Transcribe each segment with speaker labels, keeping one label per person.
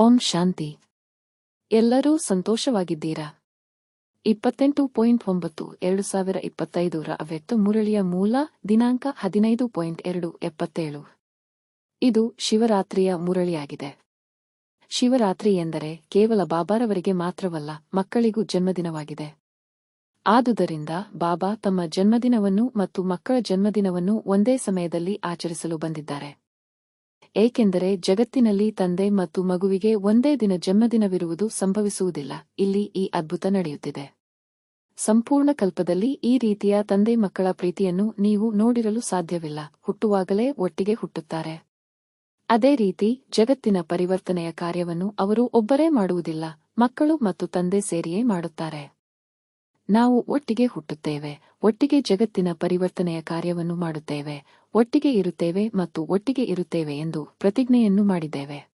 Speaker 1: ಓಂ ಶಾಂತಿ. ಎಲ್ಲರೂ ಸಂತೋಷವಾಗಿದ್ದೀರಾ? ಇಪ್ಪತ್ತೆಂಟು ಪಾಯಿಂಟ್ ಒಂಬತ್ತು, ಎರಡು ಸಾವಿರ ಇಪ್ಪತ್ತೈದರ ಅವ್ಯಕ್ತ ಮುರಳಿಯ ಮೂಲ, ದಿನಾಂಕ ಹದಿನೈದು ಪಾಯಿಂಟ್ ಎರಡು ಎಪ್ಪತ್ತೇಳು. ಇದು ಶಿವರಾತ್ರಿಯ ಮುರಳಿಯಾಗಿದೆ. ಶಿವರಾತ್ರಿ ಎಂದರೆ ಕೇವಲ ಬಾಬಾರವರಿಗೆ ಮಾತ್ರವಲ್ಲ, ಮಕ್ಕಳಿಗೂ ಜನ್ಮದಿನವಾಗಿದೆ. ಆದುದರಿಂದ ಬಾಬಾ ತಮ್ಮ ಜನ್ಮದಿನವನ್ನು ಮತ್ತು ಮಕ್ಕಳ ಜನ್ಮದಿನವನ್ನು ಒಂದೇ ಸಮಯದಲ್ಲಿ ಆಚರಿಸಲು ಬಂದಿದ್ದಾರೆ. ಏಕೆಂದರೆ ಜಗತ್ತಿನಲ್ಲಿ ತಂದೆ ಮತ್ತು ಮಗುವಿಗೆ ಒಂದೇ ದಿನ ಜನ್ಮದಿನವಿರುವುದು ಸಂಭವಿಸುವುದಿಲ್ಲ. ಇಲ್ಲಿ ಈ ಅದ್ಭುತ ನಡೆಯುತ್ತಿದೆ. ಸಂಪೂರ್ಣ ಕಲ್ಪದಲ್ಲಿ ಈ ರೀತಿಯ ತಂದೆ ಮಕ್ಕಳ ಪ್ರೀತಿಯನ್ನು ನೀವು ನೋಡಿರಲು ಸಾಧ್ಯವಿಲ್ಲ. ಹುಟ್ಟುವಾಗಲೇ ಒಟ್ಟಿಗೆ ಹುಟ್ಟುತ್ತಾರೆ. ಅದೇ ರೀತಿ ಜಗತ್ತಿನ ಪರಿವರ್ತನೆಯ ಕಾರ್ಯವನ್ನು ಅವರು ಒಬ್ಬರೇ ಮಾಡುವುದಿಲ್ಲ. ಮಕ್ಕಳು ಮತ್ತು ತಂದೆ ಸೇರಿಯೇ ಮಾಡುತ್ತಾರೆ. ನಾವು ಒಟ್ಟಿಗೆ ಹುಟ್ಟುತ್ತೇವೆ. ಒಟ್ಟಿಗೆ ಜಗತ್ತಿನ ಪರಿವರ್ತನೆಯ ಕಾರ್ಯವನ್ನು ಮಾಡುತ್ತೇವೆ. ಒಟ್ಟಿಗೆ ಇರುತ್ತೇವೆ ಮತ್ತು ಒಟ್ಟಿಗೆ ಇರುತ್ತೇವೆ ಎಂದು ಪ್ರತಿಜ್ಞೆಯನ್ನು ಮಾಡಿದ್ದೇವೆ.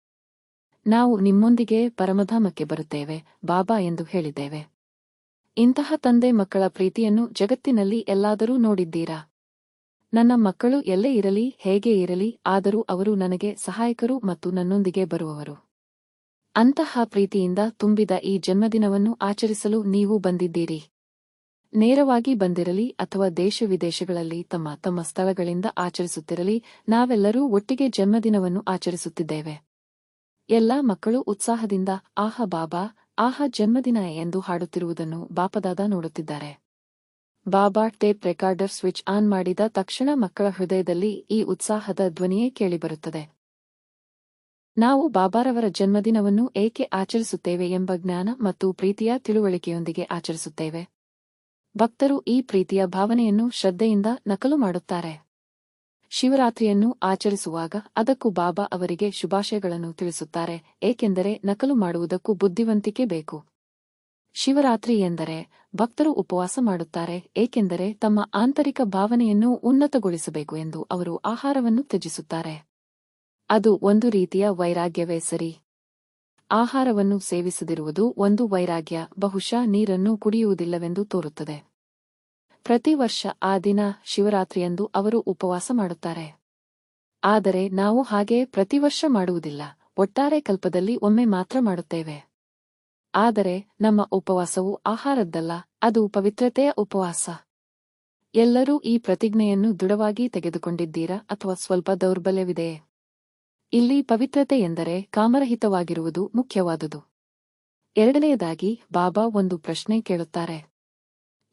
Speaker 1: ನಾವು ನಿಮ್ಮೊಂದಿಗೆ ಪರಮಧಾಮಕ್ಕೆ ಬರುತ್ತೇವೆ, ಬಾಬಾ ಎಂದು ಹೇಳಿದ್ದೇವೆ. ಇಂತಹ ತಂದೆ ಮಕ್ಕಳ ಪ್ರೀತಿಯನ್ನು ಜಗತ್ತಿನಲ್ಲಿ ಎಲ್ಲಾದರೂ ನೋಡಿದ್ದೀರಾ? ನನ್ನ ಮಕ್ಕಳು ಎಲ್ಲೇ ಇರಲಿ, ಹೇಗೆ ಇರಲಿ, ಆದರೂ ಅವರು ನನಗೆ ಸಹಾಯಕರು ಮತ್ತು ನನ್ನೊಂದಿಗೆ ಬರುವವರು. ಅಂತಹ ಪ್ರೀತಿಯಿಂದ ತುಂಬಿದ ಈ ಜನ್ಮದಿನವನ್ನು ಆಚರಿಸಲು ನೀವು ಬಂದಿದ್ದೀರಿ. ನೇರವಾಗಿ ಬಂದಿರಲಿ ಅಥವಾ ದೇಶ ವಿದೇಶಗಳಲ್ಲಿ ತಮ್ಮ ತಮ್ಮ ಸ್ಥಳಗಳಿಂದ ಆಚರಿಸುತ್ತಿರಲಿ, ನಾವೆಲ್ಲರೂ ಒಟ್ಟಿಗೆ ಜನ್ಮದಿನವನ್ನು ಆಚರಿಸುತ್ತಿದ್ದೇವೆ. ಎಲ್ಲಾ ಮಕ್ಕಳು ಉತ್ಸಾಹದಿಂದ, ಆಹ ಬಾಬಾ, ಆಹ ಜನ್ಮದಿನ ಎಂದು ಹಾಡುತ್ತಿರುವುದನ್ನು ಬಾಪದಾದ ನೋಡುತ್ತಿದ್ದಾರೆ. Baba tape recorder switch on ಮಾಡಿದ ತಕ್ಷಣ ಮಕ್ಕಳ ಹೃದಯದಲ್ಲಿ ಈ ಉತ್ಸಾಹದ ಧ್ವನಿಯೇ ಕೇಳಿಬರುತ್ತದೆ. ನಾವು ಬಾಬಾರವರ ಜನ್ಮದಿನವನ್ನು ಏಕೆ ಆಚರಿಸುತ್ತೇವೆ ಎಂಬ ಜ್ಞಾನ ಮತ್ತು ಪ್ರೀತಿಯ ತಿಳುವಳಿಕೆಯೊಂದಿಗೆ ಆಚರಿಸುತ್ತೇವೆ. ಭಕ್ತರು ಈ ಪ್ರೀತಿಯ ಭಾವನೆಯನ್ನು ಶ್ರದ್ಧೆಯಿಂದ ನಕಲು ಮಾಡುತ್ತಾರೆ. ಶಿವರಾತ್ರಿಯನ್ನು ಆಚರಿಸುವಾಗ ಅದಕ್ಕೂ ಬಾಬಾ ಅವರಿಗೆ ಶುಭಾಶಯಗಳನ್ನು ತಿಳಿಸುತ್ತಾರೆ, ಏಕೆಂದರೆ ನಕಲು ಮಾಡುವುದಕ್ಕೂ ಬುದ್ಧಿವಂತಿಕೆ ಬೇಕು. ಶಿವರಾತ್ರಿ ಎಂದರೆ ಭಕ್ತರು ಉಪವಾಸ ಮಾಡುತ್ತಾರೆ, ಏಕೆಂದರೆ ತಮ್ಮ ಆಂತರಿಕ ಭಾವನೆಯನ್ನು ಉನ್ನತಗೊಳಿಸಬೇಕು ಎಂದು ಅವರು ಆಹಾರವನ್ನು ತ್ಯಜಿಸುತ್ತಾರೆ. ಅದು ಒಂದು ರೀತಿಯ ವೈರಾಗ್ಯವೇ ಸರಿ. ಆಹಾರವನ್ನು ಸೇವಿಸದಿರುವುದು ಒಂದು ವೈರಾಗ್ಯ, ಬಹುಶಃ ನೀರನ್ನು ಕುಡಿಯುವುದಿಲ್ಲವೆಂದು ತೋರುತ್ತದೆ. ಪ್ರತಿ ವರ್ಷ ಆ ದಿನ ಶಿವರಾತ್ರಿಯಂದು ಅವರು ಉಪವಾಸ ಮಾಡುತ್ತಾರೆ. ಆದರೆ ನಾವು ಹಾಗೆ ಪ್ರತಿ ವರ್ಷ ಮಾಡುವುದಿಲ್ಲ, ಒಟ್ಟಾರೆ ಕಲ್ಪದಲ್ಲಿ ಒಮ್ಮೆ ಮಾತ್ರ ಮಾಡುತ್ತೇವೆ. ಆದರೆ ನಮ್ಮ ಉಪವಾಸವು ಆಹಾರದ್ದಲ್ಲ, ಅದು ಪವಿತ್ರತೆಯ ಉಪವಾಸ. ಎಲ್ಲರೂ ಈ ಪ್ರತಿಜ್ಞೆಯನ್ನು ದೃಢವಾಗಿ ತೆಗೆದುಕೊಂಡಿದ್ದೀರಾ ಅಥವಾ ಸ್ವಲ್ಪ ದೌರ್ಬಲ್ಯವಿದೆಯೇ? ಇಲ್ಲಿ ಪವಿತ್ರತೆ ಎಂದರೆ ಕಾಮರಹಿತವಾಗಿರುವುದು ಮುಖ್ಯವಾದುದು. ಎರಡನೆಯದಾಗಿ ಬಾಬಾ ಒಂದು ಪ್ರಶ್ನೆ ಕೇಳುತ್ತಾರೆ.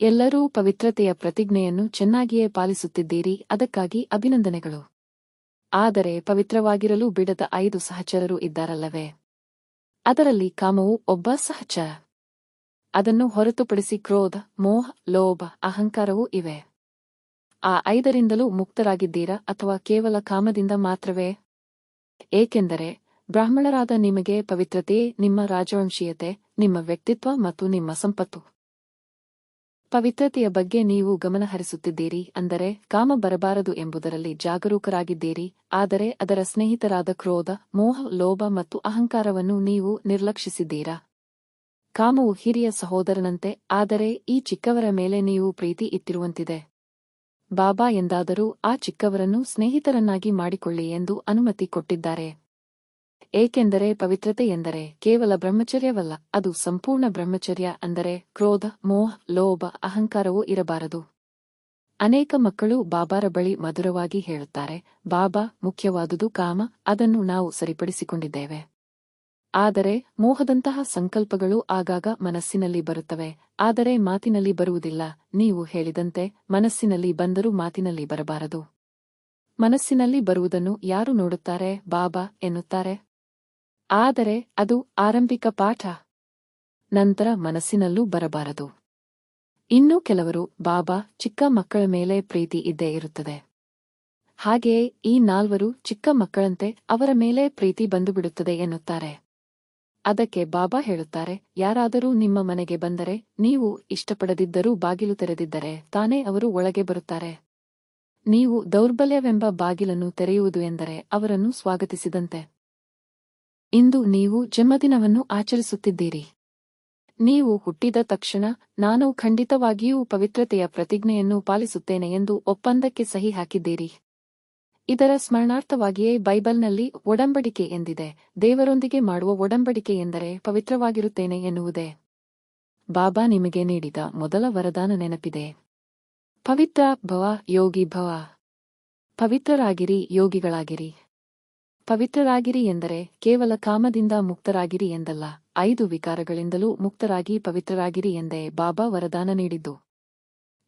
Speaker 1: ಎಲ್ಲರೂ ಪವಿತ್ರತೆಯ ಪ್ರತಿಜ್ಞೆಯನ್ನು ಚೆನ್ನಾಗಿಯೇ ಪಾಲಿಸುತ್ತಿದ್ದೀರಿ, ಅದಕ್ಕಾಗಿ ಅಭಿನಂದನೆಗಳು. ಆದರೆ ಪವಿತ್ರವಾಗಿರಲು ಬಿಡದ ಐದು ಸಹಚರರು ಇದ್ದಾರಲ್ಲವೇ? ಅದರಲ್ಲಿ ಕಾಮವು ಒಬ್ಬ ಸಹಚರ. ಅದನ್ನು ಹೊರತುಪಡಿಸಿ ಕ್ರೋಧ, ಮೋಹ, ಲೋಭ, ಅಹಂಕಾರವೂ ಇವೆ. ಆ ಐದರಿಂದಲೂ ಮುಕ್ತರಾಗಿದ್ದೀರಾ ಅಥವಾ ಕೇವಲ ಕಾಮದಿಂದ ಮಾತ್ರವೇ? ಏಕೆಂದರೆ ಬ್ರಾಹ್ಮಣರಾದ ನಿಮಗೆ ಪವಿತ್ರತೆಯೇ ನಿಮ್ಮ ರಾಜವಂಶೀಯತೆ, ನಿಮ್ಮ ವ್ಯಕ್ತಿತ್ವ ಮತ್ತು ನಿಮ್ಮ ಸಂಪತ್ತು. ಪವಿತ್ರತೆಯ ಬಗ್ಗೆ ನೀವು ಗಮನಹರಿಸುತ್ತಿದ್ದೀರಿ, ಅಂದರೆ ಕಾಮ ಬರಬಾರದು ಎಂಬುದರಲ್ಲಿ ಜಾಗರೂಕರಾಗಿದ್ದೀರಿ, ಆದರೆ ಅದರ ಸ್ನೇಹಿತರಾದ ಕ್ರೋಧ, ಮೋಹ, ಲೋಭ ಮತ್ತು ಅಹಂಕಾರವನ್ನು ನೀವು ನಿರ್ಲಕ್ಷಿಸಿದ್ದೀರಾ? ಕಾಮವು ಹಿರಿಯ ಸಹೋದರನಂತೆ, ಆದರೆ ಈ ಚಿಕ್ಕವರ ಮೇಲೆ ನೀವು ಪ್ರೀತಿ ಇತ್ತಿರುವಂತಿದೆ ಬಾಬಾ ಎಂದಾದರೂ ಆ ಚಿಕ್ಕವರನ್ನು ಸ್ನೇಹಿತರನ್ನಾಗಿ ಮಾಡಿಕೊಳ್ಳಿ ಎಂದು ಅನುಮತಿ ಕೊಟ್ಟಿದ್ದಾರೆ. ಏಕೆಂದರೆ ಪವಿತ್ರತೆ ಎಂದರೆ ಕೇವಲ ಬ್ರಹ್ಮಚರ್ಯವಲ್ಲ, ಅದು ಸಂಪೂರ್ಣ ಬ್ರಹ್ಮಚರ್ಯ ಅಂದರೆ ಕ್ರೋಧ, ಮೋಹ, ಲೋಭ, ಅಹಂಕಾರವೂ ಇರಬಾರದು. ಅನೇಕ ಮಕ್ಕಳು ಬಾಬಾರ ಬಳಿ ಮಧುರವಾಗಿ ಹೇಳುತ್ತಾರೆ, ಬಾಬಾ, ಮುಖ್ಯವಾದುದು ಕಾಮ, ಅದನ್ನು ನಾವು ಸರಿಪಡಿಸಿಕೊಂಡಿದ್ದೇವೆ. ಆದರೆ ಮೋಹದಂತಹ ಸಂಕಲ್ಪಗಳು ಆಗಾಗ ಮನಸ್ಸಿನಲ್ಲಿ ಬರುತ್ತವೆ, ಆದರೆ ಮಾತಿನಲ್ಲಿ ಬರುವುದಿಲ್ಲ. ನೀವು ಹೇಳಿದಂತೆ ಮನಸ್ಸಿನಲ್ಲಿ ಬಂದರೂ ಮಾತಿನಲ್ಲಿ ಬರಬಾರದು. ಮನಸ್ಸಿನಲ್ಲಿ ಬರುವುದನ್ನು ಯಾರು ನೋಡುತ್ತಾರೆ? ಬಾಬಾ ಎನ್ನುತ್ತಾರೆ. ಆದರೆ ಅದು ಆರಂಭಿಕ ಪಾಠ. ನಂತರ ಮನಸ್ಸಿನಲ್ಲೂ ಬರಬಾರದು. ಇನ್ನೂ ಕೆಲವರು ಬಾಬಾ ಚಿಕ್ಕ ಮಕ್ಕಳ ಮೇಲೆ ಪ್ರೀತಿ ಇದ್ದೇ ಇರುತ್ತದೆ. ಹಾಗೆಯೇ ಈ ನಾಲ್ವರು ಚಿಕ್ಕ ಮಕ್ಕಳಂತೆ ಅವರ ಮೇಲೆ ಪ್ರೀತಿ ಬಂದುಬಿಡುತ್ತದೆ ಎನ್ನುತ್ತಾರೆ. ಅದಕ್ಕೆ ಬಾಬಾ ಹೇಳುತ್ತಾರೆ, ಯಾರಾದರೂ ನಿಮ್ಮ ಮನೆಗೆ ಬಂದರೆ ನೀವು ಇಷ್ಟಪಡದಿದ್ದರೂ ಬಾಗಿಲು ತೆರೆದಿದ್ದರೆ ತಾನೇ ಅವರು ಒಳಗೆ ಬರುತ್ತಾರೆ. ನೀವು ದೌರ್ಬಲ್ಯವೆಂಬ ಬಾಗಿಲನ್ನು ತೆರೆಯುವುದು ಎಂದರೆ ಅವರನ್ನು ಸ್ವಾಗತಿಸಿದಂತೆ. ಇಂದು ನೀವು ಜನ್ಮದಿನವನ್ನು ಆಚರಿಸುತ್ತಿದ್ದೀರಿ. ನೀವು ಹುಟ್ಟಿದ ತಕ್ಷಣ ನಾನು ಖಂಡಿತವಾಗಿಯೂ ಪವಿತ್ರತೆಯ ಪ್ರತಿಜ್ಞೆಯನ್ನು ಪಾಲಿಸುತ್ತೇನೆ ಎಂದು ಒಪ್ಪಂದಕ್ಕೆ ಸಹಿ ಹಾಕಿದ್ದೀರಿ. ಇದರ ಸ್ಮರಣಾರ್ಥವಾಗಿಯೇ ಬೈಬಲ್ನಲ್ಲಿ ಒಡಂಬಡಿಕೆ ಎಂದಿದೆ. ದೇವರೊಂದಿಗೆ ಮಾಡುವ ಒಡಂಬಡಿಕೆ ಎಂದರೆ ಪವಿತ್ರವಾಗಿರುತ್ತೇನೆ ಎನ್ನುವುದೇ. ಬಾಬಾ ನಿಮಗೆ ನೀಡಿದ ಮೊದಲ ವರದಾನ ನೆನಪಿದೆ. ಪವಿತ್ರ ಭವ, ಯೋಗಿ ಭವ. ಪವಿತ್ರರಾಗಿರಿ, ಯೋಗಿಗಳಾಗಿರಿ. ಪವಿತ್ರರಾಗಿರಿ ಎಂದರೆ ಕೇವಲ ಕಾಮದಿಂದ ಮುಕ್ತರಾಗಿರಿ ಎಂದಲ್ಲ. ಐದು ವಿಕಾರಗಳಿಂದಲೂ ಮುಕ್ತರಾಗಿ ಪವಿತ್ರರಾಗಿರಿ ಎಂದೇ ಬಾಬಾ ವರದಾನ ನೀಡಿದ್ದು.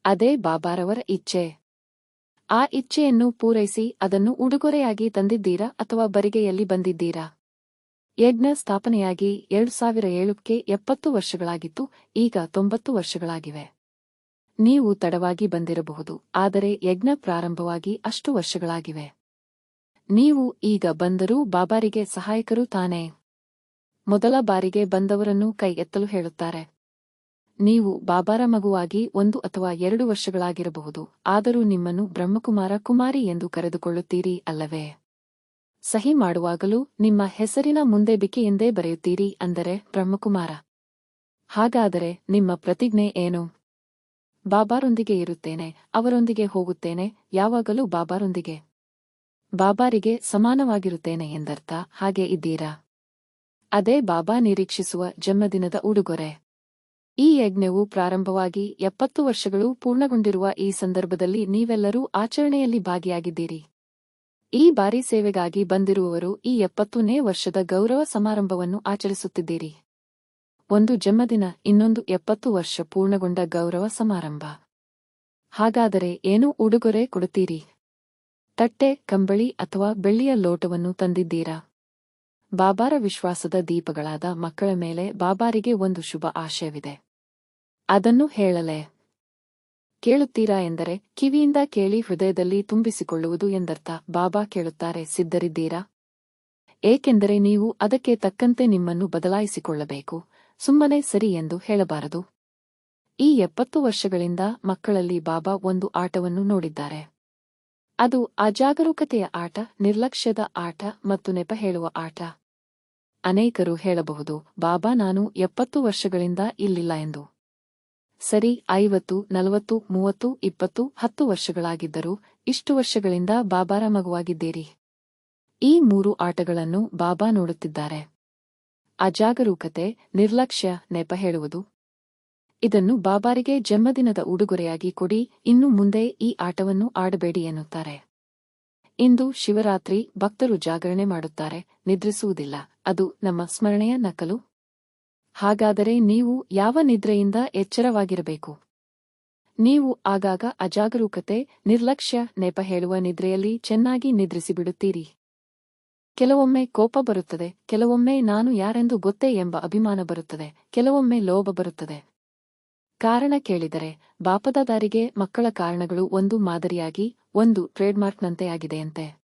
Speaker 1: ಅದೇ ಬಾಬಾರವರ ಇಚ್ಛೆ. ಆ ಇಚ್ಛೆಯನ್ನು ಪೂರೈಸಿ ಅದನ್ನು ಉಡುಗೊರೆಯಾಗಿ ತಂದಿದ್ದೀರಾ ಅಥವಾ ಬರಿಗೆಯಲ್ಲಿ ಬಂದಿದ್ದೀರಾ? ಯಜ್ಞ ಸ್ಥಾಪನೆಯಾಗಿ ಎರಡು ಸಾವಿರ ಏಳಕ್ಕೆ ಎಪ್ಪತ್ತು ವರ್ಷಗಳಾಗಿತ್ತು, ಈಗ ತೊಂಬತ್ತು ವರ್ಷಗಳಾಗಿವೆ. ನೀವು ತಡವಾಗಿ ಬಂದಿರಬಹುದು, ಆದರೆ ಯಜ್ಞ ಪ್ರಾರಂಭವಾಗಿ ಅಷ್ಟು ವರ್ಷಗಳಾಗಿವೆ. ನೀವು ಈಗ ಬಂದರೂ ಬಾಬಾರಿಗೆ ಸಹಾಯಕರು ತಾನೇ? ಮೊದಲ ಬಾರಿಗೆ ಬಂದವರನ್ನು ಕೈ ಎತ್ತಲು ಹೇಳುತ್ತಾರೆ. ನೀವು ಬಾಬಾರ ಮಗುವಾಗಿ ಒಂದು ಅಥವಾ ಎರಡು ವರ್ಷಗಳಾಗಿರಬಹುದು, ಆದರೂ ನಿಮ್ಮನ್ನು ಬ್ರಹ್ಮಕುಮಾರ ಕುಮಾರಿ ಎಂದು ಕರೆದುಕೊಳ್ಳುತ್ತೀರಿ ಅಲ್ಲವೇ? ಸಹಿ ಮಾಡುವಾಗಲೂ ನಿಮ್ಮ ಹೆಸರಿನ ಮುಂದೆ ಬಿಕೆ ಎಂದೇ ಬರೆಯುತ್ತೀರಿ ಅಂದರೆ ಬ್ರಹ್ಮಕುಮಾರ. ಹಾಗಾದರೆ ನಿಮ್ಮ ಪ್ರತಿಜ್ಞೆ ಏನು? ಬಾಬಾರೊಂದಿಗೆ ಇರುತ್ತೇನೆ, ಅವರೊಂದಿಗೆ ಹೋಗುತ್ತೇನೆ, ಯಾವಾಗಲೂ ಬಾಬಾರೊಂದಿಗೆ. ಬಾಬಾರಿಗೆ ಸಮಾನವಾಗಿರುತ್ತೇನೆ ಎಂದರ್ಥ, ಹಾಗೆ ಇದ್ದೀರಾ? ಅದೇ ಬಾಬಾ ನಿರೀಕ್ಷಿಸುವ ಜನ್ಮದಿನದ ಉಡುಗೊರೆ. ಈ ಯಜ್ಞವು ಪ್ರಾರಂಭವಾಗಿ ಎಪ್ಪತ್ತು ವರ್ಷಗಳು ಪೂರ್ಣಗೊಂಡಿರುವ ಈ ಸಂದರ್ಭದಲ್ಲಿ ನೀವೆಲ್ಲರೂ ಆಚರಣೆಯಲ್ಲಿ ಭಾಗಿಯಾಗಿದ್ದೀರಿ. ಈ ಬಾರಿ ಸೇವೆಗಾಗಿ ಬಂದಿರುವವರು ಈ ಎಪ್ಪತ್ತನೇ ವರ್ಷದ ಗೌರವ ಸಮಾರಂಭವನ್ನು ಆಚರಿಸುತ್ತಿದ್ದೀರಿ. ಒಂದು ಜನ್ಮದಿನ, ಇನ್ನೊಂದು ಎಪ್ಪತ್ತು ವರ್ಷ ಪೂರ್ಣಗೊಂಡ ಗೌರವ ಸಮಾರಂಭ. ಹಾಗಾದರೆ ಏನು ಉಡುಗೊರೆ ಕೊಡುತ್ತೀರಿ? ತಟ್ಟೆ, ಕಂಬಳಿ ಅಥವಾ ಬೆಳ್ಳಿಯ ಲೋಟವನ್ನು ತಂದಿದ್ದೀರಾ? ಬಾಬಾರ ವಿಶ್ವಾಸದ ದೀಪಗಳಾದ ಮಕ್ಕಳ ಮೇಲೆ ಬಾಬಾರಿಗೆ ಒಂದು ಶುಭ ಆಶಯವಿದೆ. ಅದನ್ನು ಹೇಳಲೆ, ಕೇಳುತ್ತೀರಾ ಎಂದರೆ, ಕಿವಿಯಿಂದ ಕೇಳಿ ಹೃದಯದಲ್ಲಿ ತುಂಬಿಸಿಕೊಳ್ಳುವುದು ಎಂದರ್ಥ. ಬಾಬಾ ಕೇಳುತ್ತಾರೆ, ಸಿದ್ಧರಿದ್ದೀರಾ? ಏಕೆಂದರೆ ನೀವು ಅದಕ್ಕೆ ತಕ್ಕಂತೆ ನಿಮ್ಮನ್ನು ಬದಲಾಯಿಸಿಕೊಳ್ಳಬೇಕು. ಸುಮ್ಮನೆ ಸರಿ ಎಂದು ಹೇಳಬಾರದು. ಈ ಎಪ್ಪತ್ತು ವರ್ಷಗಳಿಂದ ಮಕ್ಕಳಲ್ಲಿ ಬಾಬಾ ಒಂದು ಆಟವನ್ನು ನೋಡಿದ್ದಾರೆ. ಅದು ಅಜಾಗರೂಕತೆಯ ಆಟ, ನಿರ್ಲಕ್ಷ್ಯದ ಆಟ ಮತ್ತು ನೆಪ ಹೇಳುವ ಆಟ. ಅನೇಕರು ಹೇಳಬಹುದು, ಬಾಬಾ, ನಾನು ಎಪ್ಪತ್ತು ವರ್ಷಗಳಿಂದ ಇಲ್ಲಿಲ್ಲ ಎಂದು. ಸರಿ, ಐವತ್ತು, ನಲವತ್ತು, ಮೂವತ್ತು, ಇಪ್ಪತ್ತು, ಹತ್ತು ವರ್ಷಗಳಾಗಿದ್ದರೂ ಇಷ್ಟು ವರ್ಷಗಳಿಂದ ಬಾಬಾರ ಮಗುವಾಗಿದ್ದೀರಿ. ಈ ಮೂರು ಆಟಗಳನ್ನು ಬಾಬಾ ನೋಡುತ್ತಿದ್ದಾರೆ. ಅಜಾಗರೂಕತೆ ನಿರ್ಲಕ್ಷ್ಯ, ನೆಪ ಹೇಳುವುದು. ಇದನ್ನು ಬಾಬಾರಿಗೆ ಜನ್ಮದಿನದ ಉಡುಗೊರೆಯಾಗಿ ಕೊಡಿ, ಇನ್ನು ಮುಂದೆ ಈ ಆಟವನ್ನು ಆಡಬೇಡಿ ಎನ್ನುತ್ತಾರೆ. ಇಂದು ಶಿವರಾತ್ರಿ ಭಕ್ತರು ಜಾಗರಣೆ ಮಾಡುತ್ತಾರೆ, ನಿದ್ರಿಸುವುದಿಲ್ಲ, ಅದು ನಮ್ಮ ಸ್ಮರಣೆಯ ನಕಲು. ಹಾಗಾದರೆ ನೀವು ಯಾವ ನಿದ್ರೆಯಿಂದ ಎಚ್ಚರವಾಗಿರಬೇಕು? ನೀವು ಆಗಾಗ ಅಜಾಗರೂಕತೆ, ನಿರ್ಲಕ್ಷ್ಯ, ನೆಪ ಹೇಳುವ ನಿದ್ರೆಯಲ್ಲಿ ಚೆನ್ನಾಗಿ ನಿದ್ರಿಸಿಬಿಡುತ್ತೀರಿ. ಕೆಲವೊಮ್ಮೆ ಕೋಪ ಬರುತ್ತದೆ, ಕೆಲವೊಮ್ಮೆ ನಾನು ಯಾರೆಂದು ಗೊತ್ತೇ ಎಂಬ ಅಭಿಮಾನ ಬರುತ್ತದೆ, ಕೆಲವೊಮ್ಮೆ ಲೋಭ ಬರುತ್ತದೆ. ಕಾರಣ ಕೇಳಿದರೆ, ಬಾಪದಾದಾರಿಗೆ ಮಕ್ಕಳ ಕಾರಣಗಳು ಒಂದು ಮಾದರಿಯಾಗಿ, ಒಂದು ಟ್ರೇಡ್ಮಾರ್ಕ್ನಂತೆ ಆಗಿದೆಯಂತೆ.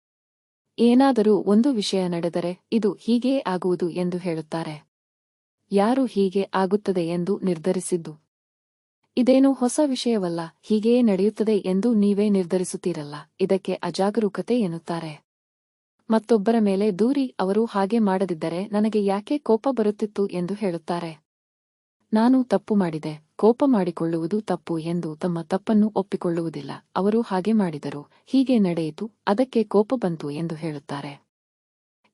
Speaker 1: ಏನಾದರೂ ಒಂದು ವಿಷಯ ನಡೆದರೆ ಇದು ಹೀಗೇ ಆಗುವುದು ಎಂದು ಹೇಳುತ್ತಾರೆ. ಯಾರು ಹೀಗೆ ಆಗುತ್ತದೆ ಎಂದು ನಿರ್ಧರಿಸಿದ್ದು? ಇದೇನು ಹೊಸ ವಿಷಯವಲ್ಲ, ಹೀಗೆಯೇ ನಡೆಯುತ್ತದೆ ಎಂದು ನೀವೇ ನಿರ್ಧರಿಸುತ್ತೀರಲ್ಲ, ಇದಕ್ಕೆ ಅಜಾಗರೂಕತೆ ಎನ್ನುತ್ತಾರೆ. ಮತ್ತೊಬ್ಬರ ಮೇಲೆ ದೂರಿ, ಅವರು ಹಾಗೆ ಮಾಡದಿದ್ದರೆ ನನಗೆ ಯಾಕೆ ಕೋಪ ಬರುತ್ತಿತ್ತು ಎಂದು ಹೇಳುತ್ತಾರೆ. ನಾನು ತಪ್ಪು ಮಾಡಿದೆ. ಕೋಪ ಮಾಡಿಕೊಳ್ಳುವುದು ತಪ್ಪು ಎಂದು ತಮ್ಮ ತಪ್ಪನ್ನು ಒಪ್ಪಿಕೊಳ್ಳುವುದಿಲ್ಲ. ಅವರು ಹಾಗೆ ಮಾಡಿದರು. ಹೀಗೆ ನಡೆಯಿತು. ಅದಕ್ಕೆ ಕೋಪ ಬಂತು ಎಂದು ಹೇಳುತ್ತಾರೆ.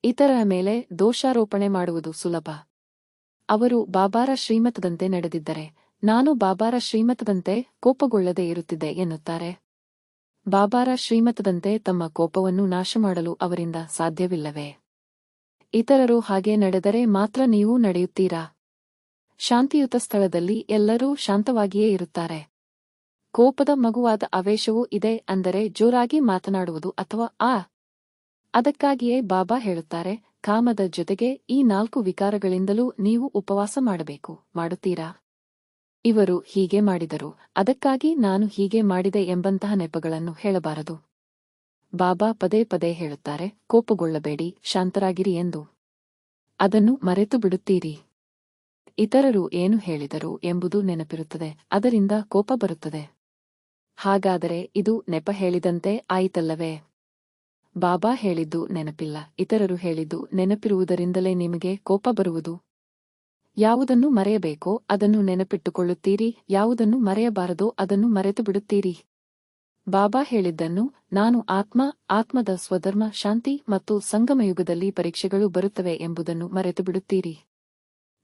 Speaker 1: ಇತರರ ಮೇಲೆ ದೋಷಾರೋಪಣೆ ಮಾಡುವುದು ಸುಲಭ. ಅವರು ಬಾಬಾರ ಶ್ರೀಮತದಂತೆ ನಡೆದಿದ್ದರೆ, ನಾನು ಬಾಬಾರ ಶ್ರೀಮತದಂತೆ ಕೋಪಗೊಳ್ಳದೆ ಇರುತ್ತಿದ್ದೆ ಎನ್ನುತ್ತಾರೆ. ಬಾಬಾರ ಶ್ರೀಮತದಂತೆ ತಮ್ಮ ಕೋಪವನ್ನು ನಾಶ ಮಾಡಲು ಅವರಿಂದ ಸಾಧ್ಯವಿಲ್ಲವೇ? ಇತರರು ಹಾಗೆ ನಡೆದರೆ ಮಾತ್ರ ನೀವು ನಡೆಯುತ್ತೀರಾ? ಶಾಂತಿಯುತ ಸ್ಥಳದಲ್ಲಿ ಎಲ್ಲರೂ ಶಾಂತವಾಗಿಯೇ ಇರುತ್ತಾರೆ. ಕೋಪದ ಮಗುವಾದ ಆವೇಶವೂ ಇದೆ ಅಂದರೆ ಜೋರಾಗಿ ಮಾತನಾಡುವುದು ಅಥವಾ ಆ? ಅದಕ್ಕಾಗಿಯೇ ಬಾಬಾ ಹೇಳುತ್ತಾರೆ, ಕಾಮದ ಜೊತೆಗೆ ಈ ನಾಲ್ಕು ವಿಕಾರಗಳಿಂದಲೂ ನೀವು ಉಪವಾಸ ಮಾಡಬೇಕು, ಮಾಡುತ್ತೀರಾ? ಇವರು ಹೀಗೆ ಮಾಡಿದರು, ಅದಕ್ಕಾಗಿ ನಾನು ಹೀಗೆ ಮಾಡಿದೆ ಎಂಬಂತಹ ನೆಪಗಳನ್ನು ಹೇಳಬಾರದು. ಬಾಬಾ ಪದೇ ಪದೇ ಹೇಳುತ್ತಾರೆ, ಕೋಪಗೊಳ್ಳಬೇಡಿ, ಶಾಂತರಾಗಿರಿ ಎಂದು. ಅದನ್ನು ಮರೆತು ಬಿಡುತ್ತೀರಿ. ಇತರರು ಏನು ಹೇಳಿದರು ಎಂಬುದು ನೆನಪಿರುತ್ತದೆ, ಅದರಿಂದ ಕೋಪ ಬರುತ್ತದೆ. ಹಾಗಾದರೆ ಇದು ನೆಪ ಹೇಳಿದಂತೆ ಆಯಿತಲ್ಲವೇ? ಬಾಬಾ ಹೇಳಿದ್ದು ನೆನಪಿಲ್ಲ, ಇತರರು ಹೇಳಿದ್ದು ನೆನಪಿರುವುದರಿಂದಲೇ ನಿಮಗೆ ಕೋಪ ಬರುವುದು? ಯಾವುದನ್ನು ಮರೆಯಬೇಕೋ ಅದನ್ನು ನೆನಪಿಟ್ಟುಕೊಳ್ಳುತ್ತೀರಿ, ಯಾವುದನ್ನು ಮರೆಯಬಾರದೋ ಅದನ್ನು ಮರೆತು ಬಿಡುತ್ತೀರಿ ಬಾಬಾ ಹೇಳಿದ್ದನ್ನು ನಾನು ಆತ್ಮ, ಆತ್ಮದ ಸ್ವಧರ್ಮ, ಶಾಂತಿ ಮತ್ತು ಸಂಗಮಯುಗದಲ್ಲಿ ಪರೀಕ್ಷೆಗಳು ಬರುತ್ತವೆ ಎಂಬುದನ್ನು ಮರೆತುಬಿಡುತ್ತೀರಿ.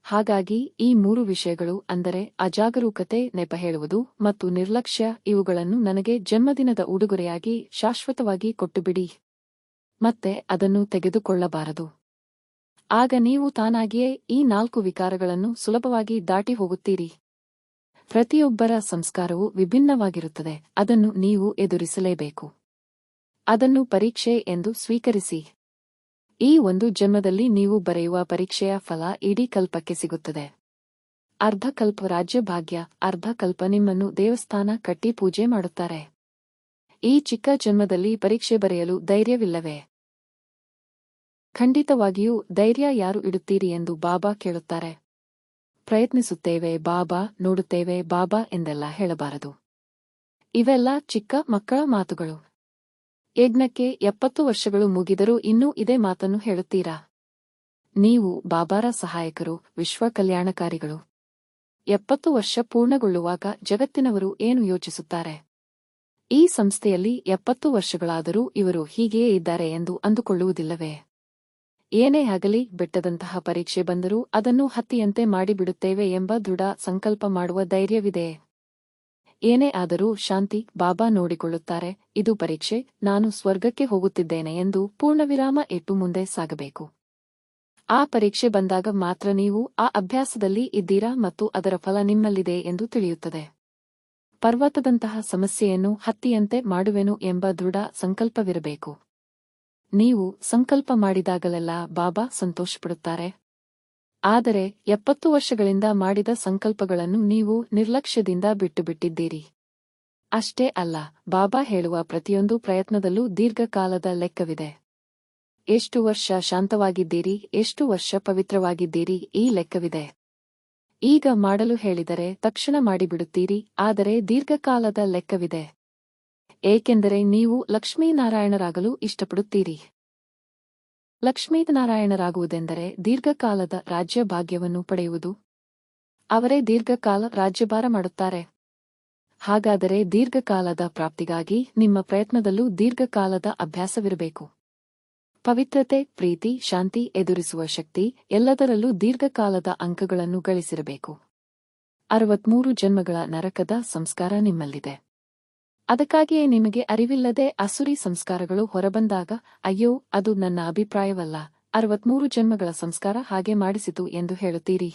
Speaker 1: ಹಾಗಾಗಿ ಈ ಮೂರು ವಿಷಯಗಳು ಅಂದರೆ ಅಜಾಗರೂಕತೆ, ನೆಪ ಹೇಳುವುದು ಮತ್ತು ನಿರ್ಲಕ್ಷ್ಯ ಇವುಗಳನ್ನು ನನಗೆ ಜನ್ಮದಿನದ ಉಡುಗೊರೆಯಾಗಿ ಶಾಶ್ವತವಾಗಿ ಕೊಟ್ಟುಬಿಡಿ. ಮತ್ತೆ ಅದನ್ನು ತೆಗೆದುಕೊಳ್ಳಬಾರದು. ಆಗ ನೀವು ತಾನಾಗಿಯೇ ಈ ನಾಲ್ಕು ವಿಕಾರಗಳನ್ನು ಸುಲಭವಾಗಿ ದಾಟಿ ಹೋಗುತ್ತೀರಿ. ಪ್ರತಿಯೊಬ್ಬರ ಸಂಸ್ಕಾರವು ವಿಭಿನ್ನವಾಗಿರುತ್ತದೆ, ಅದನ್ನು ನೀವು ಎದುರಿಸಲೇಬೇಕು. ಅದನ್ನು ಪರೀಕ್ಷೆ ಎಂದು ಸ್ವೀಕರಿಸಿ. ಈ ಒಂದು ಜನ್ಮದಲ್ಲಿ ನೀವು ಬರೆಯುವ ಪರೀಕ್ಷೆಯ ಫಲ ಇಡೀ ಕಲ್ಪಕ್ಕೆ ಸಿಗುತ್ತದೆ. ಅರ್ಧಕಲ್ಪ ರಾಜ್ಯ ಭಾಗ್ಯ ಅರ್ಧಕಲ್ಪ ನಿಮ್ಮನ್ನು ದೇವಸ್ಥಾನ ಕಟ್ಟಿ ಪೂಜೆ ಮಾಡುತ್ತಾರೆ. ಈ ಚಿಕ್ಕ ಜನ್ಮದಲ್ಲಿ ಪರೀಕ್ಷೆ ಬರೆಯಲು ಧೈರ್ಯವಿಲ್ಲವೇ? ಖಂಡಿತವಾಗಿಯೂ ಧೈರ್ಯ ಯಾರು ಇಡುತ್ತೀರಿ ಎಂದು ಬಾಬಾ ಕೇಳುತ್ತಾರೆ. ಪ್ರಯತ್ನಿಸುತ್ತೇವೆ, ಬಾಬಾ, ನೋಡುತ್ತೇವೆ, ಬಾಬಾ ಎಂದೆಲ್ಲ ಹೇಳಬಾರದು. ಇವೆಲ್ಲ ಚಿಕ್ಕ ಮಕ್ಕಳ ಮಾತುಗಳು. ಯಜ್ಞಕ್ಕೆ ಎಪ್ಪತ್ತು ವರ್ಷಗಳು ಮುಗಿದರೂ ಇನ್ನೂ ಇದೇ ಮಾತನ್ನು ಹೇಳುತ್ತೀರಾ? ನೀವು ಬಾಬಾರ ಸಹಾಯಕರು ವಿಶ್ವ ಕಲ್ಯಾಣಕಾರಿಗಳು ಎಪ್ಪತ್ತು ವರ್ಷ ಪೂರ್ಣಗೊಳ್ಳುವಾಗ ಜಗತ್ತಿನವರು ಏನು ಯೋಚಿಸುತ್ತಾರೆ? ಈ ಸಂಸ್ಥೆಯಲ್ಲಿ ಎಪ್ಪತ್ತು ವರ್ಷಗಳಾದರೂ ಇವರು ಹೀಗೆಯೇ ಇದ್ದಾರೆ ಎಂದು ಅಂದುಕೊಳ್ಳುವುದಿಲ್ಲವೇ? ಏನೇ ಆಗಲಿ, ಬೆಟ್ಟದಂತಹ ಪರೀಕ್ಷೆ ಬಂದರೂ ಅದನ್ನು ಹತ್ತಿಯಂತೆ ಮಾಡಿಬಿಡುತ್ತೇವೆ ಎಂಬ ದೃಢ ಸಂಕಲ್ಪ ಮಾಡುವ ಧೈರ್ಯವಿದೆ. ಏನೇ ಆದರೂ ಶಾಂತಿ ಬಾಬಾ ನೋಡಿಕೊಳ್ಳುತ್ತಾರೆ. ಇದು ಪರೀಕ್ಷೆ, ನಾನು ಸ್ವರ್ಗಕ್ಕೆ ಹೋಗುತ್ತಿದ್ದೇನೆ ಎಂದು ಪೂರ್ಣವಿರಾಮ ಇಟ್ಟು ಮುಂದೆ ಸಾಗಬೇಕು. ಆ ಪರೀಕ್ಷೆ ಬಂದಾಗ ಮಾತ್ರ ನೀವು ಆ ಅಭ್ಯಾಸದಲ್ಲಿ ಇದ್ದೀರಾ ಮತ್ತು ಅದರ ಫಲ ನಿಮ್ಮಲ್ಲಿದೆ ಎಂದು ತಿಳಿಯುತ್ತದೆ. ಪರ್ವತದಂತಹ ಸಮಸ್ಯೆಯನ್ನು ಹತ್ತಿಯಂತೆ ಮಾಡುವೆನು ಎಂಬ ದೃಢ ಸಂಕಲ್ಪವಿರಬೇಕು. ನೀವು ಸಂಕಲ್ಪ ಮಾಡಿದಾಗಲೆಲ್ಲ ಬಾಬಾ ಸಂತೋಷಪಡುತ್ತಾರೆ. ಆದರೆ ಎಪ್ಪತ್ತು ವರ್ಷಗಳಿಂದ ಮಾಡಿದ ಸಂಕಲ್ಪಗಳನ್ನು ನೀವು ನಿರ್ಲಕ್ಷ್ಯದಿಂದ ಬಿಟ್ಟುಬಿಟ್ಟಿದ್ದೀರಿ. ಅಷ್ಟೇ ಅಲ್ಲ, ಬಾಬಾ ಹೇಳುವ ಪ್ರತಿಯೊಂದು ಪ್ರಯತ್ನದಲ್ಲೂ ದೀರ್ಘಕಾಲದ ಲೆಕ್ಕವಿದೆ. ಎಷ್ಟು ವರ್ಷ ಶಾಂತವಾಗಿದ್ದೀರಿ, ಎಷ್ಟು ವರ್ಷ ಪವಿತ್ರವಾಗಿದ್ದೀರಿ, ಈ ಲೆಕ್ಕವಿದೆ. ಈಗ ಮಾಡಲು ಹೇಳಿದರೆ ತಕ್ಷಣ ಮಾಡಿಬಿಡುತ್ತೀರಿ, ಆದರೆ ದೀರ್ಘಕಾಲದ ಲೆಕ್ಕವಿದೆ. ಏಕೆಂದರೆ ನೀವು ಲಕ್ಷ್ಮೀನಾರಾಯಣರಾಗಲು ಇಷ್ಟಪಡುತ್ತೀರಿ. ಲಕ್ಷ್ಮೀನಾರಾಯಣರಾಗುವುದೆಂದರೆ ದೀರ್ಘಕಾಲದ ರಾಜ್ಯ ಭಾಗ್ಯವನ್ನು ಪಡೆಯುವುದು? ಅವರೇ ದೀರ್ಘಕಾಲ ರಾಜ್ಯಭಾರ ಮಾಡುತ್ತಾರೆ. ಹಾಗಾದರೆ ದೀರ್ಘಕಾಲದ ಪ್ರಾಪ್ತಿಗಾಗಿ ನಿಮ್ಮ ಪ್ರಯತ್ನದಲ್ಲೂ ದೀರ್ಘಕಾಲದ ಅಭ್ಯಾಸವಿರಬೇಕು. ಪವಿತ್ರತೆ, ಪ್ರೀತಿ, ಶಾಂತಿ ಎದುರಿಸುವ ಶಕ್ತಿ ಎಲ್ಲದರಲ್ಲೂ ದೀರ್ಘಕಾಲದ ಅಂಕಗಳನ್ನು ಗಳಿಸಿರಬೇಕು. ಅರವತ್ಮೂರು ಜನ್ಮಗಳ ನರಕದ ಸಂಸ್ಕಾರ ನಿಮ್ಮಲ್ಲಿದೆ. ಅದಕ್ಕಾಗಿಯೇ ನಿಮಗೆ ಅರಿವಿಲ್ಲದೆ ಅಸುರಿ ಸಂಸ್ಕಾರಗಳು ಹೊರಬಂದಾಗ, ಅಯ್ಯೋ, ಅದು ನನ್ನ ಅಭಿಪ್ರಾಯವಲ್ಲ. ಅರವತ್ಮೂರು ಜನ್ಮಗಳ ಸಂಸ್ಕಾರ ಹಾಗೆ ಮಾಡಿಸಿತು ಎಂದು ಹೇಳುತ್ತೀರಿ.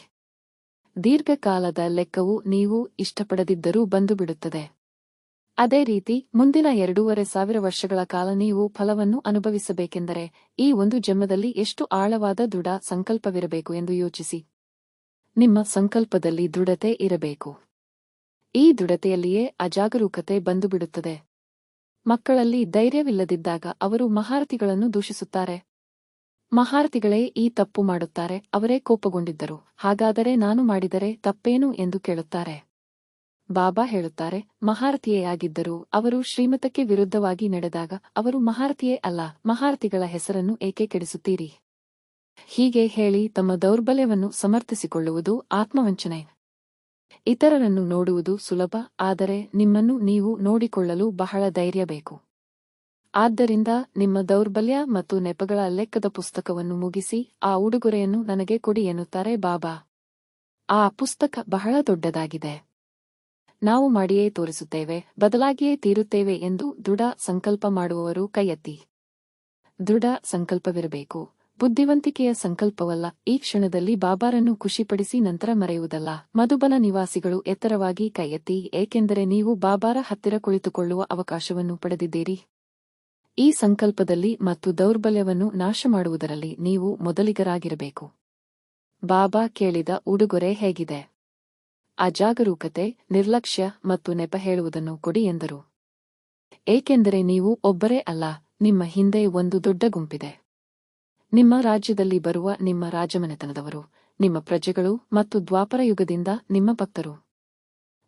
Speaker 1: ದೀರ್ಘಕಾಲದ ಲೆಕ್ಕವು ನೀವು ಇಷ್ಟಪಡದಿದ್ದರೂ ಬಂದುಬಿಡುತ್ತದೆ. ಅದೇ ರೀತಿ, ಮುಂದಿನ ಎರಡೂವರೆ ಸಾವಿರ ವರ್ಷಗಳ ಕಾಲ ನೀವು ಫಲವನ್ನು ಅನುಭವಿಸಬೇಕೆಂದರೆ, ಈ ಒಂದು ಜನ್ಮದಲ್ಲಿ ಎಷ್ಟು ಆಳವಾದ ದೃಢ ಸಂಕಲ್ಪವಿರಬೇಕು ಎಂದು ಯೋಚಿಸಿ. ನಿಮ್ಮ ಸಂಕಲ್ಪದಲ್ಲಿ ದೃಢತೆ ಇರಬೇಕು. ಈ ದೃಢತೆಯಲ್ಲಿಯೇ ಅಜಾಗರೂಕತೆ ಬಂದುಬಿಡುತ್ತದೆ. ಮಕ್ಕಳಲ್ಲಿ ಧೈರ್ಯವಿಲ್ಲದಿದ್ದಾಗ ಅವರು ಮಹಾರಥಿಗಳನ್ನು ದೂಷಿಸುತ್ತಾರೆ. ಮಹಾರಥಿಗಳೇ ಈ ತಪ್ಪು ಮಾಡುತ್ತಾರೆ, ಅವರೇ ಕೋಪಗೊಂಡಿದ್ದರು. ಹಾಗಾದರೆ ನಾನು ಮಾಡಿದರೆ ತಪ್ಪೇನು ಎಂದು ಕೇಳುತ್ತಾರೆ. ಬಾಬಾ ಹೇಳುತ್ತಾರೆ, ಮಹಾರಥಿಯೇ ಆಗಿದ್ದರು ಅವರು ಶ್ರೀಮತಕ್ಕೆ ವಿರುದ್ಧವಾಗಿ ನಡೆದಾಗ ಅವರು ಮಹಾರಥಿಯೇ ಅಲ್ಲ, ಮಹಾರಥಿಗಳ ಹೆಸರನ್ನು ಏಕೆ ಕೆಡಿಸುತ್ತೀರಿ? ಹೀಗೆ ಹೇಳಿ ತಮ್ಮ ದೌರ್ಬಲ್ಯವನ್ನು ಸಮರ್ಥಿಸಿಕೊಳ್ಳುವುದು ಆತ್ಮವಂಚನೆ. ಇತರರನ್ನು ನೋಡುವುದು ಸುಲಭ, ಆದರೆ ನಿಮ್ಮನ್ನು ನೀವು ನೋಡಿಕೊಳ್ಳಲು ಬಹಳ ಧೈರ್ಯ ಬೇಕು. ಆದ್ದರಿಂದ ನಿಮ್ಮ ದೌರ್ಬಲ್ಯ ಮತ್ತು ನೆಪಗಳ ಲೆಕ್ಕದ ಪುಸ್ತಕವನ್ನು ಮುಗಿಸಿ, ಆ ಉಡುಗೊರೆಯನ್ನು ನನಗೆ ಕೊಡಿ ಎನ್ನುತ್ತಾರೆ ಬಾಬಾ. ಆ ಪುಸ್ತಕ ಬಹಳ ದೊಡ್ಡದಾಗಿದೆ. ನಾವು ಮಾಡಿಯೇ ತೋರಿಸುತ್ತೇವೆ, ಬದಲಾಗಿಯೇ ತೀರುತ್ತೇವೆ ಎಂದು ದೃಢ ಸಂಕಲ್ಪ ಮಾಡುವವರು ಕೈಯತ್ತಿ. ದೃಢ ಸಂಕಲ್ಪವಿರಬೇಕು. ಬುದ್ಧಿವಂತಿಕೆಯ ಸಂಕಲ್ಪವಲ್ಲ, ಈ ಕ್ಷಣದಲ್ಲಿ ಬಾಬಾರನ್ನು ಖುಷಿಪಡಿಸಿ ನಂತರ ಮರೆಯುವುದಲ್ಲ. ಮಧುಬನ ನಿವಾಸಿಗಳು ಎತ್ತರವಾಗಿ ಕೈಯೆತ್ತಿ, ಏಕೆಂದರೆ ನೀವು ಬಾಬಾರ ಹತ್ತಿರ ಕುಳಿತುಕೊಳ್ಳುವ ಅವಕಾಶವನ್ನು ಪಡೆದಿದ್ದೀರಿ. ಈ ಸಂಕಲ್ಪದಲ್ಲಿ ಮತ್ತು ದೌರ್ಬಲ್ಯವನ್ನು ನಾಶ ಮಾಡುವುದರಲ್ಲಿ ನೀವು ಮೊದಲಿಗರಾಗಿರಬೇಕು. ಬಾಬಾ ಕೇಳಿದ ಉಡುಗೊರೆ ಹೇಗಿದೆ. ಅಜಾಗರೂಕತೆ, ನಿರ್ಲಕ್ಷ್ಯ ಮತ್ತು ನೆಪ ಹೇಳುವುದನ್ನು ಕೊಡಿ ಎಂದರು. ಏಕೆಂದರೆ ನೀವು ಒಬ್ಬರೇ ಅಲ್ಲ, ನಿಮ್ಮ ಹಿಂದೆ ಒಂದು ದೊಡ್ಡ ಗುಂಪಿದೆ. ನಿಮ್ಮ ರಾಜ್ಯದಲ್ಲಿ ಬರುವ ನಿಮ್ಮ ರಾಜಮನೆತನದವರು, ನಿಮ್ಮ ಪ್ರಜೆಗಳು ಮತ್ತು ದ್ವಾಪರ ಯುಗದಿಂದ ನಿಮ್ಮ ಭಕ್ತರು.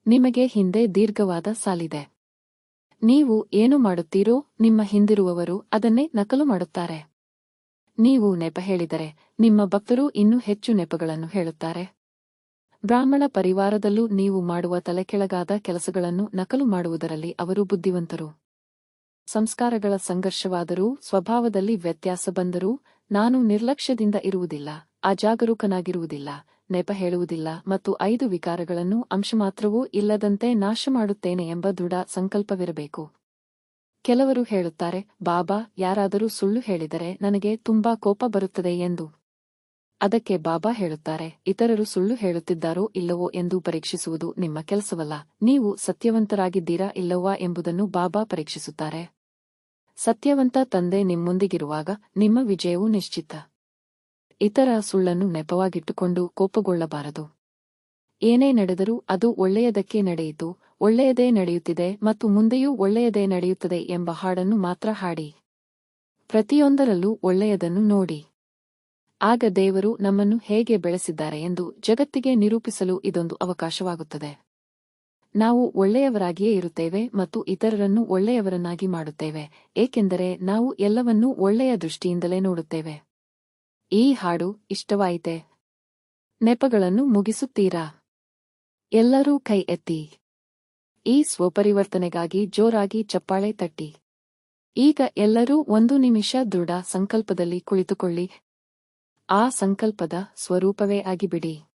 Speaker 1: ನಿಮಗೆ ಹಿಂದೆ ದೀರ್ಘವಾದ ಸಾಲಿದೆ. ನೀವು ಏನು ಮಾಡುತ್ತೀರೋ, ನಿಮ್ಮ ಹಿಂದಿರುವವರು ಅದನ್ನೇ ನಕಲು ಮಾಡುತ್ತಾರೆ. ನೀವು ನೆಪ ಹೇಳಿದರೆ, ನಿಮ್ಮ ಭಕ್ತರು ಇನ್ನೂ ಹೆಚ್ಚು ನೆಪಗಳನ್ನು ಹೇಳುತ್ತಾರೆ. ಬ್ರಾಹ್ಮಣ ಪರಿವಾರದಲ್ಲೂ ನೀವು ಮಾಡುವ ತಲೆಕೆಳಗಾದ ಕೆಲಸಗಳನ್ನು ನಕಲು ಮಾಡುವುದರಲ್ಲಿ ಅವರು ಬುದ್ಧಿವಂತರು. ಸಂಸ್ಕಾರಗಳ ಸಂಘರ್ಷವಾದರೂ, ಸ್ವಭಾವದಲ್ಲಿ ವ್ಯತ್ಯಾಸ ಬಂದರೂ, ನಾನು ನಿರ್ಲಕ್ಷ್ಯದಿಂದ ಇರುವುದಿಲ್ಲ, ಅಜಾಗರೂಕನಾಗಿರುವುದಿಲ್ಲ, ನೆಪ ಹೇಳುವುದಿಲ್ಲ ಮತ್ತು ಐದು ವಿಕಾರಗಳನ್ನು ಅಂಶ ಮಾತ್ರವೂ ಇಲ್ಲದಂತೆ ನಾಶ ಮಾಡುತ್ತೇನೆ ಎಂಬ ದೃಢ ಸಂಕಲ್ಪವಿರಬೇಕು. ಕೆಲವರು ಹೇಳುತ್ತಾರೆ, ಬಾಬಾ, ಯಾರಾದರೂ ಸುಳ್ಳು ಹೇಳಿದರೆ ನನಗೆ ತುಂಬಾ ಕೋಪ ಬರುತ್ತದೆ ಎಂದು. ಅದಕ್ಕೆ ಬಾಬಾ ಹೇಳುತ್ತಾರೆ, ಇತರರು ಸುಳ್ಳು ಹೇಳುತ್ತಿದ್ದಾರೋ ಇಲ್ಲವೋ ಎಂದು ಪರೀಕ್ಷಿಸುವುದು ನಿಮ್ಮ ಕೆಲಸವಲ್ಲ, ನೀವು ಸತ್ಯವಂತರಾಗಿದ್ದೀರಾ ಇಲ್ಲವಾ ಎಂಬುದನ್ನು ಬಾಬಾ ಪರೀಕ್ಷಿಸುತ್ತಾರೆ. ಸತ್ಯವಂತ ತಂದೆ ನಿಮ್ಮೊಂದಿಗಿರುವಾಗ ನಿಮ್ಮ ವಿಜಯವು ನಿಶ್ಚಿತ. ಇತರ ಸುಳ್ಳನ್ನು ನೆಪವಾಗಿಟ್ಟುಕೊಂಡು ಕೋಪಗೊಳ್ಳಬಾರದು. ಏನೇ ನಡೆದರೂ ಅದು ಒಳ್ಳೆಯದಕ್ಕೆ ನಡೆಯಿತು, ಒಳ್ಳೆಯದೇ ನಡೆಯುತ್ತಿದೆ ಮತ್ತು ಮುಂದೆಯೂ ಒಳ್ಳೆಯದೇ ನಡೆಯುತ್ತದೆ ಎಂಬ ಹಾಡನ್ನು ಮಾತ್ರ ಹಾಡಿ. ಪ್ರತಿಯೊಂದರಲ್ಲೂ ಒಳ್ಳೆಯದನ್ನು ನೋಡಿ. ಆಗ ದೇವರು ನಮ್ಮನ್ನು ಹೇಗೆ ಬೆಳೆಸಿದ್ದಾರೆ ಎಂದು ಜಗತ್ತಿಗೆ ನಿರೂಪಿಸಲು ಇದೊಂದು ಅವಕಾಶವಾಗುತ್ತದೆ. ನಾವು ಒಳ್ಳೆಯವರಾಗಿಯೇ ಇರುತ್ತೇವೆ ಮತ್ತು ಇತರರನ್ನು ಒಳ್ಳೆಯವರನ್ನಾಗಿ ಮಾಡುತ್ತೇವೆ, ಏಕೆಂದರೆ ನಾವು ಎಲ್ಲವನ್ನೂ ಒಳ್ಳೆಯ ದೃಷ್ಟಿಯಿಂದಲೇ ನೋಡುತ್ತೇವೆ. ಈ ಹಾಡು ಇಷ್ಟವಾಯಿತೆ? ನೆಪಗಳನ್ನು ಮುಗಿಸುತ್ತೀರಾ? ಎಲ್ಲರೂ ಕೈ ಎತ್ತಿ. ಈ ಸ್ವಪರಿವರ್ತನೆಗಾಗಿ ಜೋರಾಗಿ ಚಪ್ಪಾಳೆ ತಟ್ಟಿ. ಈಗ ಎಲ್ಲರೂ ಒಂದು ನಿಮಿಷ ದೃಢ ಸಂಕಲ್ಪದಲ್ಲಿ ಕುಳಿತುಕೊಳ್ಳಿ. ಆ ಸಂಕಲ್ಪದ ಸ್ವರೂಪವೇ ಆಗಿಬಿಡಿ.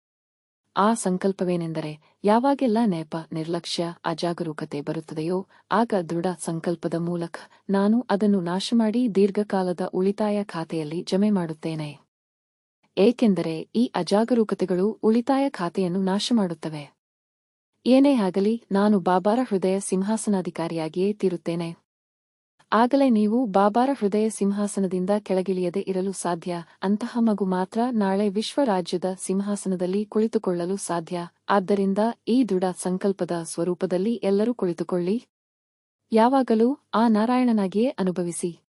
Speaker 1: ಆ ಸಂಕಲ್ಪವೇನೆಂದರೆ ಯಾವಾಗೆಲ್ಲ ನೆಪ, ನಿರ್ಲಕ್ಷ್ಯ, ಅಜಾಗರೂಕತೆ ಬರುತ್ತದೆಯೋ, ಆಗ ದೃಢ ಸಂಕಲ್ಪದ ಮೂಲಕ ನಾನು ಅದನ್ನು ನಾಶಮಾಡಿ ದೀರ್ಘಕಾಲದ ಉಳಿತಾಯ ಖಾತೆಯಲ್ಲಿ ಜಮೆ ಮಾಡುತ್ತೇನೆ. ಏಕೆಂದರೆ ಈ ಅಜಾಗರೂಕತೆಗಳು ಉಳಿತಾಯ ಖಾತೆಯನ್ನು ನಾಶ ಮಾಡುತ್ತವೆ ಏನೇ ಆಗಲಿ, ನಾನು ಬಾಬಾರ ಹೃದಯ ಸಿಂಹಾಸನಾಧಿಕಾರಿಯಾಗಿಯೇ ತೀರುತ್ತೇನೆ. ಆಗಲೇ ನೀವು ಬಾಬಾರ ಹೃದಯ ಸಿಂಹಾಸನದಿಂದ ಕೆಳಗಿಳಿಯದೆ ಇರಲು ಸಾಧ್ಯ, ಅಂತಹ ಮಗು ಮಾತ್ರ ನಾಳೆ ವಿಶ್ವ ರಾಜ್ಯದ ಸಿಂಹಾಸನದಲ್ಲಿ ಕುಳಿತುಕೊಳ್ಳಲು ಸಾಧ್ಯ, ಆದ್ದರಿಂದ ಈ ದೃಢ ಸಂಕಲ್ಪದ ಸ್ವರೂಪದಲ್ಲಿ ಎಲ್ಲರೂ ಕುಳಿತುಕೊಳ್ಳಿ. ಯಾವಾಗಲೂ ಆ ನಾರಾಯಣನಾಗಿಯೇ ಅನುಭವಿಸಿ.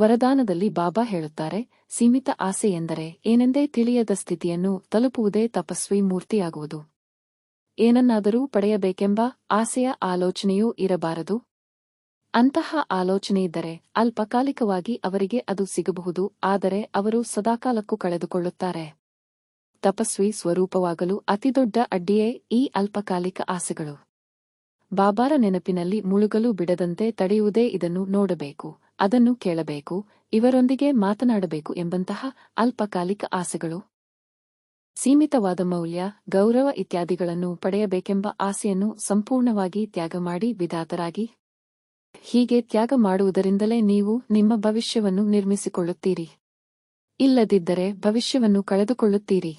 Speaker 1: ವರದಾನದಲ್ಲಿ ಬಾಬಾ ಹೇಳುತ್ತಾರೆ, ಸೀಮಿತ ಆಸೆ ಎಂದರೆ ಏನೆಂದೇ ತಿಳಿಯದ ಸ್ಥಿತಿಯನ್ನು ತಲುಪುವುದೇ ತಪಸ್ವಿ ಮೂರ್ತಿಯಾಗುವುದು. ಏನನ್ನಾದರೂ ಪಡೆಯಬೇಕೆಂಬ ಆಸೆಯ ಆಲೋಚನೆಯೂ ಇರಬಾರದು. ಅಂತಹ ಆಲೋಚನೆಯಿದ್ದರೆ ಅಲ್ಪಕಾಲಿಕವಾಗಿ ಅವರಿಗೆ ಅದು ಸಿಗಬಹುದು, ಆದರೆ ಅವರು ಸದಾಕಾಲಕ್ಕೂ ಕಳೆದುಕೊಳ್ಳುತ್ತಾರೆ. ತಪಸ್ವಿ ಸ್ವರೂಪವಾಗಲು ಅತಿದೊಡ್ಡ ಅಡ್ಡಿಯೇ ಈ ಅಲ್ಪಕಾಲಿಕ ಆಸೆಗಳು. ಬಾಬಾರ ನೆನಪಿನಲ್ಲಿ ಮುಳುಗಲು ಬಿಡದಂತೆ ತಡೆಯುವುದೇ ಇದನ್ನು ನೋಡಬೇಕು, ಅದನ್ನು ಕೇಳಬೇಕು, ಇವರೊಂದಿಗೆ ಮಾತನಾಡಬೇಕು ಎಂಬಂತಹ ಅಲ್ಪಕಾಲಿಕ ಆಸೆಗಳು. ಸೀಮಿತವಾದ ಮೌಲ್ಯ, ಗೌರವ ಇತ್ಯಾದಿಗಳನ್ನು ಪಡೆಯಬೇಕೆಂಬ ಆಸೆಯನ್ನು ಸಂಪೂರ್ಣವಾಗಿ ತ್ಯಾಗ ಮಾಡಿ ವಿಧಾತರಾಗಿ ಹೀಗೆ ತ್ಯಾಗ ಮಾಡುವುದರಿಂದಲೇ ನೀವು ನಿಮ್ಮ ಭವಿಷ್ಯವನ್ನು ನಿರ್ಮಿಸಿಕೊಳ್ಳುತ್ತೀರಿ. ಇಲ್ಲದಿದ್ದರೆ ಭವಿಷ್ಯವನ್ನು ಕಳೆದುಕೊಳ್ಳುತ್ತೀರಿ.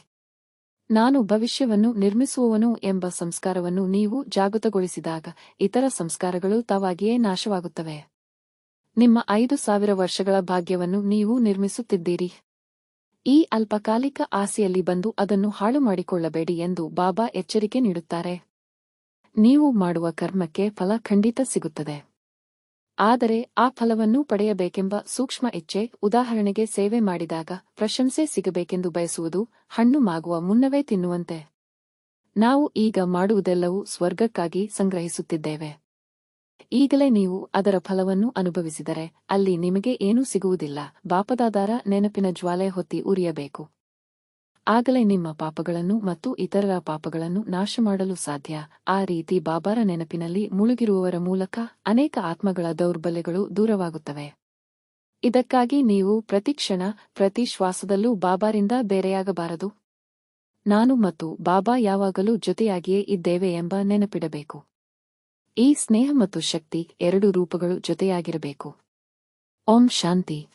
Speaker 1: ನಾನು ಭವಿಷ್ಯವನ್ನು ನಿರ್ಮಿಸುವವನು ಎಂಬ ಸಂಸ್ಕಾರವನ್ನು ನೀವು ಜಾಗೃತಗೊಳಿಸಿದಾಗ ಇತರ ಸಂಸ್ಕಾರಗಳು ತಾವಾಗಿಯೇ ನಾಶವಾಗುತ್ತವೆ. ನಿಮ್ಮ ಐದು ಸಾವಿರ ವರ್ಷಗಳ ಭಾಗ್ಯವನ್ನು ನೀವು ನಿರ್ಮಿಸುತ್ತಿದ್ದೀರಿ. ಈ ಅಲ್ಪಕಾಲಿಕ ಆಸೆಯಲ್ಲಿ ಬಂದು ಅದನ್ನು ಹಾಳು ಮಾಡಿಕೊಳ್ಳಬೇಡಿ ಎಂದು ಬಾಬಾ ಎಚ್ಚರಿಕೆ ನೀಡುತ್ತಾರೆ. ನೀವು ಮಾಡುವ ಕರ್ಮಕ್ಕೆ ಫಲ ಖಂಡಿತ ಸಿಗುತ್ತದೆ. ಆದರೆ ಆ ಫಲವನ್ನು ಪಡೆಯಬೇಕೆಂಬ ಸೂಕ್ಷ್ಮ ಇಚ್ಛೆ ಉದಾಹರಣೆಗೆ ಸೇವೆ ಮಾಡಿದಾಗ ಪ್ರಶಂಸೆ ಸಿಗಬೇಕೆಂದು ಬಯಸುವುದು ಹಣ್ಣು ಮಾಗುವ ಮುನ್ನವೇ ತಿನ್ನುವಂತೆ. ನಾವು ಈಗ ಮಾಡುವುದೆಲ್ಲವೂ ಸ್ವರ್ಗಕ್ಕಾಗಿ ಸಂಗ್ರಹಿಸುತ್ತಿದ್ದೇವೆ. ಈಗಲೇ ನೀವು ಅದರ ಫಲವನ್ನು ಅನುಭವಿಸಿದರೆ ಅಲ್ಲಿ ನಿಮಗೆ ಏನೂ ಸಿಗುವುದಿಲ್ಲ. ಬಾಪದಾದಾರ ನೆನಪಿನ ಜ್ವಾಲೆ ಹೊತ್ತಿ ಉರಿಯಬೇಕು. ಆಗಲೇ ನಿಮ್ಮ ಪಾಪಗಳನ್ನು ಮತ್ತು ಇತರರ ಪಾಪಗಳನ್ನು ನಾಶ ಮಾಡಲು ಸಾಧ್ಯ. ಆ ರೀತಿ ಬಾಬಾರ ನೆನಪಿನಲ್ಲಿ ಮುಳುಗಿರುವವರ ಮೂಲಕ ಅನೇಕ ಆತ್ಮಗಳ ದೌರ್ಬಲ್ಯಗಳು ದೂರವಾಗುತ್ತವೆ. ಇದಕ್ಕಾಗಿ ನೀವು ಪ್ರತಿಕ್ಷಣ ಪ್ರತಿ ಶ್ವಾಸದಲ್ಲೂ ಬಾಬಾರಿಂದ ಬೇರೆಯಾಗಬಾರದು. ನಾನು ಮತ್ತು ಬಾಬಾ ಯಾವಾಗಲೂ ಜೊತೆಯಾಗಿಯೇ ಇದ್ದೇವೆ ಎಂಬ ನೆನಪಿಡಬೇಕು. ಈ ಸ್ನೇಹ ಮತ್ತು ಶಕ್ತಿ ಎರಡು ರೂಪಗಳು ಜೊತೆಯಾಗಿರಬೇಕು. ಓಂ ಶಾಂತಿ.